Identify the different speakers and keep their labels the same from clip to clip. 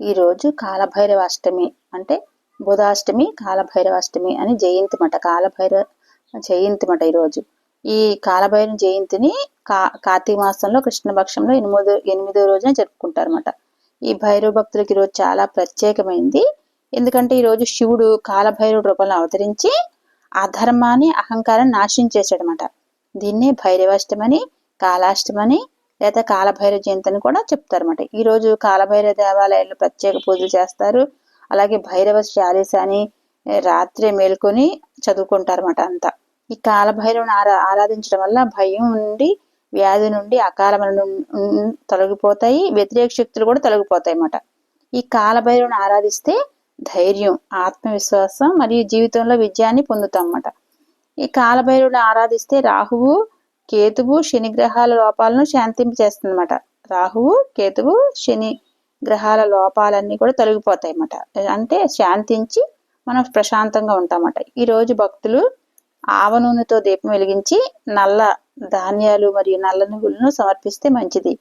Speaker 1: ఈరోజు కాలభైరవ అష్టమి అంటే బుధాష్టమి కాలభైరవాష్టమి అని జయంతి మట కాలభైరవ జయంతి మట ఈరోజు ఈ కాలభైరవ జయంతిని కా కార్తీక మాసంలో కృష్ణపక్షంలో ఎనిమిదో ఎనిమిదో రోజున జరుపుకుంటారన్నమాట. ఈ భైరవ భక్తులకి ఈరోజు చాలా ప్రత్యేకమైంది. ఎందుకంటే ఈరోజు శివుడు కాలభైరవుడు రూపంలో అవతరించి అధర్మాన్ని అహంకారాన్ని నాశనం చేశాడనమాట దీన్నే భైరవాష్టమని కాలాష్టమని లేదా కాలభైరవ జయంతి అని కూడా చెప్తారన్నమాట. ఈరోజు కాలభైరవ దేవాలయాల్లో ప్రత్యేక పూజలు చేస్తారు. అలాగే భైరవ చాలీస అని రాత్రి మేల్కొని చదువుకుంటారన్నమాట అంతా. ఈ కాలభైరవుని ఆరా ఆరాధించడం వల్ల భయం నుండి వ్యాధి నుండి అకాలమైన తొలగిపోతాయి. వ్యతిరేక శక్తులు కూడా తొలగిపోతాయి అన్నమాట. ఈ కాలభైరవుని ఆరాధిస్తే ధైర్యం ఆత్మవిశ్వాసం మరియు జీవితంలో విజయాన్ని పొందుతాం అన్నమాట. ఈ కాలభైరవుని ఆరాధిస్తే రాహువు కేతువు శని గ్రహాల లోపాలను శాంతింపజేస్తుందన్నమాట రాహువు కేతువు శని గ్రహాల లోపాలన్నీ కూడా తొలగిపోతాయి అన్నమాట అంటే శాంతించి మనం ప్రశాంతంగా ఉంటామట ఈరోజు భక్తులు ఆవ నూనెతో దీపం వెలిగించి నల్ల ధాన్యాలు మరియు నల్ల నువ్వులను సమర్పిస్తే మంచిది.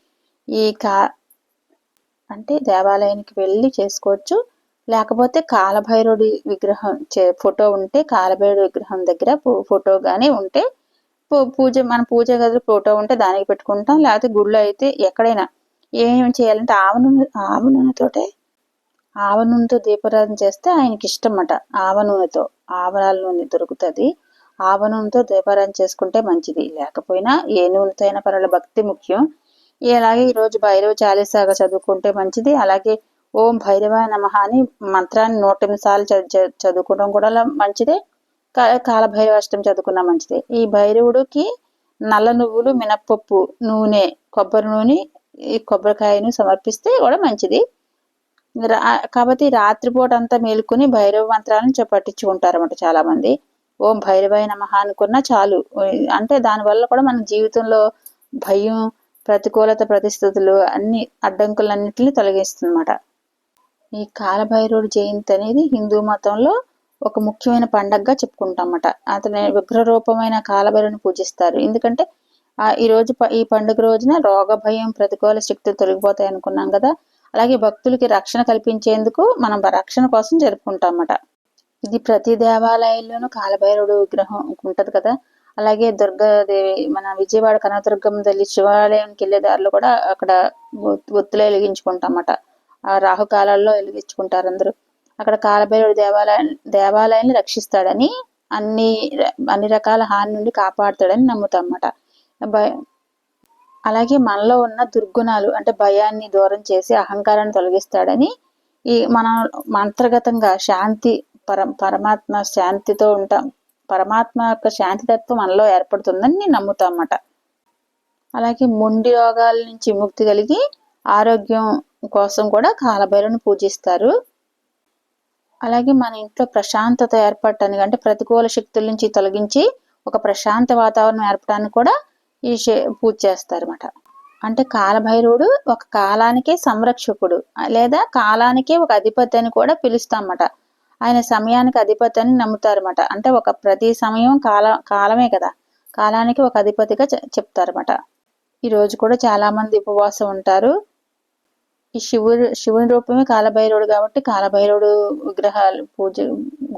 Speaker 1: ఈ కా అంటే దేవాలయానికి వెళ్ళి చేసుకోవచ్చు. లేకపోతే కాలభైరుడి విగ్రహం ఫోటో ఉంటే కాలభైరుడి విగ్రహం దగ్గర ఫోటో కానీ ఉంటే పూజ మన పూజ గదిలో ఫోటో ఉంటే దానికి పెట్టుకుంటాం. లేకపోతే గుళ్ళో అయితే ఎక్కడైనా ఏమేమి చేయాలంటే ఆవ నూనె ఆవ నూనెతోటే ఆవ నూనెతో దీపారాధన చేస్తే ఆయనకి ఇష్టం అన్నమాట ఆవ నూనెతో ఆవరాల నూనె దొరుకుతుంది. ఆవ నూనెతో దీపారాధన చేసుకుంటే మంచిది. లేకపోయినా ఏ నూనెతో అయినా పర్వాలేదు భక్తి ముఖ్యం. అలాగే ఈరోజు భైరవ చాలీసాగా చదువుకుంటే మంచిది. అలాగే ఓం భైరవ నమ అని మంత్రాన్ని నూట ఎనిమిది సార్లు చదువుకోవడం కూడా మంచిదే. కాలభైరవాష్టం చదువుకున్నా మంచిది. ఈ భైరవుడికి నల్ల నువ్వులు మినప్పప్పు నూనె కొబ్బరి నూనె ఈ కొబ్బరికాయను సమర్పిస్తే కూడా మంచిది. కాబట్టి రాత్రిపూట అంతా మేలుకుని భైరవ మంత్రాలను పట్టించుకుంటారన్నమాట చాలా మంది ఓం భైరవాయ నమ అనుకున్నా చాలు. అంటే దానివల్ల కూడా మన జీవితంలో భయం ప్రతికూలత ప్రతిస్థితులు అన్ని అడ్డంకులన్నింటినీ తొలగిస్తుందన్నమాట. ఈ కాలభైరవుడు జయంతి అనేది హిందూ మతంలో ఒక ముఖ్యమైన పండగగా చెప్పుకుంటామట అతని విగ్రహ రూపమైన కాలభైరుని పూజిస్తారు. ఎందుకంటే ఈ రోజు ఈ పండుగ రోజున రోగ భయం ప్రతికూల శక్తులు తొలగిపోతాయి అనుకున్నాం కదా. అలాగే భక్తులకి రక్షణ కల్పించేందుకు మనం రక్షణ కోసం జరుపుకుంటామట ఇది ప్రతి దేవాలయంలోనూ కాలభైరవుడు విగ్రహం ఉంటుంది కదా. అలాగే దుర్గాదేవి మన విజయవాడ కనకదుర్గం తల్లి శివాలయానికి వెళ్ళే దారిలో కూడా అక్కడ ఒత్తులు వెలిగించుకుంటామట ఆ రాహుకాలాల్లో వెలిగించుకుంటారు అందరూ. అక్కడ కాలభైరవుడు దేవాలయ దేవాలయాన్ని రక్షిస్తాడని అన్ని అన్ని రకాల హాని నుండి కాపాడుతాడని నమ్ముతామన్నమాట. అలాగే మనలో ఉన్న దుర్గుణాలు అంటే భయాన్ని దూరం చేసి అహంకారాన్ని తొలగిస్తాడని ఈ మనం మంత్రగతంగా శాంతి పర పరమాత్మ శాంతితో ఉంటాం. పరమాత్మ యొక్క శాంతి తత్వం మనలో ఏర్పడుతుందని నేను నమ్ముతాం అన్నమాట అలాగే మొండి రోగాల నుంచి ముక్తి కలిగి ఆరోగ్యం కోసం కూడా కాలభైరుని పూజిస్తారు. అలాగే మన ఇంట్లో ప్రశాంతత ఏర్పడటానికి అంటే ప్రతికూల శక్తుల నుంచి తొలగించి ఒక ప్రశాంత వాతావరణం ఏర్పడానికి కూడా ఈ పూజ చేస్తారన్నమాట. అంటే కాలభైరవుడు ఒక కాలానికే సంరక్షకుడు లేదా కాలానికే ఒక అధిపతి అని కూడా పిలుస్తామట ఆయన సమయానికి అధిపతి అని నమ్ముతారన్నమాట. అంటే ఒక ప్రతి సమయం కాల కాలమే కదా. కాలానికి ఒక అధిపతిగా చెప్తారన్నమాట. ఈరోజు కూడా చాలామంది ఉపవాసం ఉంటారు. ఈ శివుడు శివుని రూపమే కాలభైరవుడు కాబట్టి కాలభైరవుడు విగ్రహాలు పూజ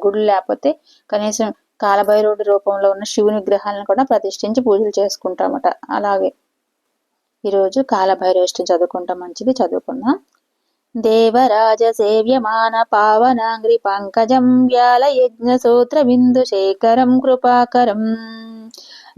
Speaker 1: గుడులు లేకపోతే కనీసం కాలభైరవుడి రూపంలో ఉన్న శివుని విగ్రహాలను కూడా ప్రతిష్ఠించి పూజలు చేసుకుంటామట. అలాగే ఈరోజు కాలభైరవిష్టం చదువుకుంటాం మంచిది చదువుకుందాం. దేవరాజ సేవ్యమాన పావనాంగ్రి పంకజం వ్యాల యజ్ఞ సూత్ర బిందు శేఖరం కృపాకరం.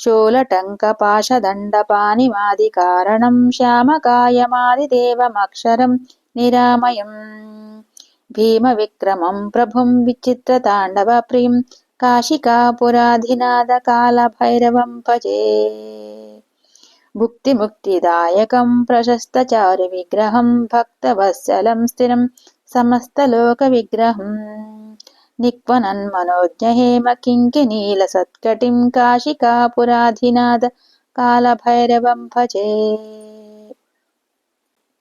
Speaker 1: నీలకంఠమీప్సితార్థదాయకం త్రిలోచనం కాలకాలమంబుజాక్షమక్షరశూలమక్షరం కాశికాపురాధినాథ కాలభైరవం భజే శూలటంకపాశదండపానిమాదికారణం శ్యామకాయమాదిదేవమక్షరం నిరామయం భీమవిక్రమం ప్రభుం విచిత్రతాండవప్రియం కాశికాపురాధినాథ కాలభైరవం భజే భుక్తిముక్తిదాయకం ప్రశస్తచారి నిక్వనన్ సత్కటిం కాశికాపురాధినాథ కాలభైరవం భజే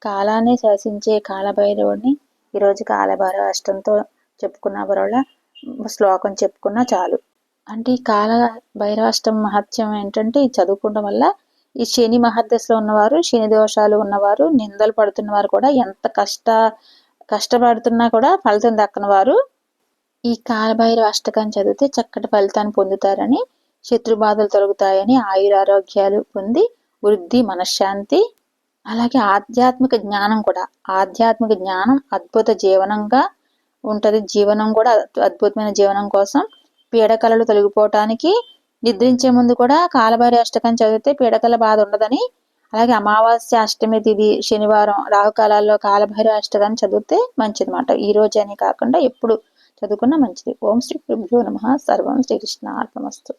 Speaker 1: కాలాన్ని శాసించే కాలభైరవుడిని ఈరోజు కాలభైరవ అష్టంతో చెప్పుకున్న వరల శ్లోకం చెప్పుకున్నా చాలు. అంటే ఈ కాల భైరవాష్టం మహత్యం ఏంటంటే చదువుకోవడం వల్ల ఈ శని మహద్దశలో ఉన్నవారు శని దోషాలు ఉన్నవారు నిందలు పడుతున్నవారు కూడా ఎంత కష్ట కష్టపడుతున్నా కూడా ఫలితం దక్కని వారు ఈ కాలభైరవ అష్టకాన్ని చదివితే చక్కటి ఫలితాన్ని పొందుతారని శత్రు బాధలు తొలగుతాయని ఆయురారోగ్యాలు పొంది వృద్ధి మనశ్శాంతి అలాగే ఆధ్యాత్మిక జ్ఞానం కూడా. ఆధ్యాత్మిక జ్ఞానం అద్భుత జీవనంగా ఉంటుంది. జీవనం కూడా అద్భుతమైన జీవనం కోసం పీడకలలు తొలగిపోవటానికి నిద్రించే ముందు కూడా కాలభైరి అష్టకం చదివితే పీడకల బాధ ఉండదని అలాగే అమావాస్య అష్టమి తిది శనివారం రాహుకాలాల్లో కాలభైరవ అష్టకాన్ని చదివితే మంచిది మాట. ఈ రోజు అని కాకుండా ఎప్పుడు చదువుకున్న మంచిది. ఓం శ్రీ గురుభ్యో నమ. సర్వం శ్రీకృష్ణ అర్పమస్తు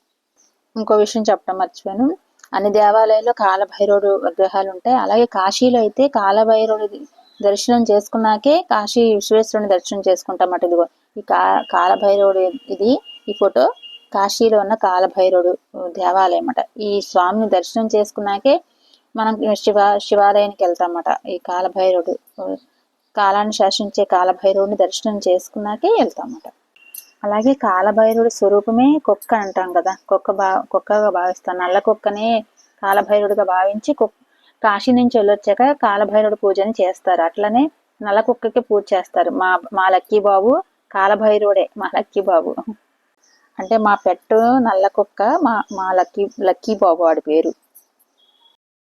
Speaker 1: ఇంకో విషయం చెప్పడం మర్చిపోయాను. అన్ని దేవాలయాల్లో కాలభైరవుడు విగ్రహాలు ఉంటాయి అలాగే కాశీలో అయితే కాలభైరవుడి దర్శనం చేసుకున్నాకే కాశీ విశ్వేశ్వరుని దర్శనం చేసుకుంటామట ఇదిగో ఈ కా కాలభైరవుడు ఇది ఈ ఫోటో కాశీలో ఉన్న కాలభైరవుడు దేవాలయం అన్నమాట. ఈ స్వామిని దర్శనం చేసుకున్నాకే మనం శివ శివాలయానికి వెళ్తామట ఈ కాలభైరవుడు కాలాన్ని శాసించే కాలభైరవుని దర్శనం చేసుకున్నాకే వెళ్తామట అలాగే కాలభైరవుడి స్వరూపమే కుక్క అంటాం కదా. కుక్క బా కుక్కగా భావిస్తాం. నల్ల కుక్కనే కాలభైరుడిగా భావించి కుక్క కాశీ నుంచి వెళ్ళొచ్చాక కాలభైరుడు పూజని చేస్తారు. అట్లనే నల్ల కుక్కకి పూజ చేస్తారు. మా మా లక్కీ బాబు కాలభైరుడే మా లక్కీ బాబు అంటే మా పెట్టు నల్ల కుక్క మా మా లక్కీ లక్కీ బాబు వాడి పేరు.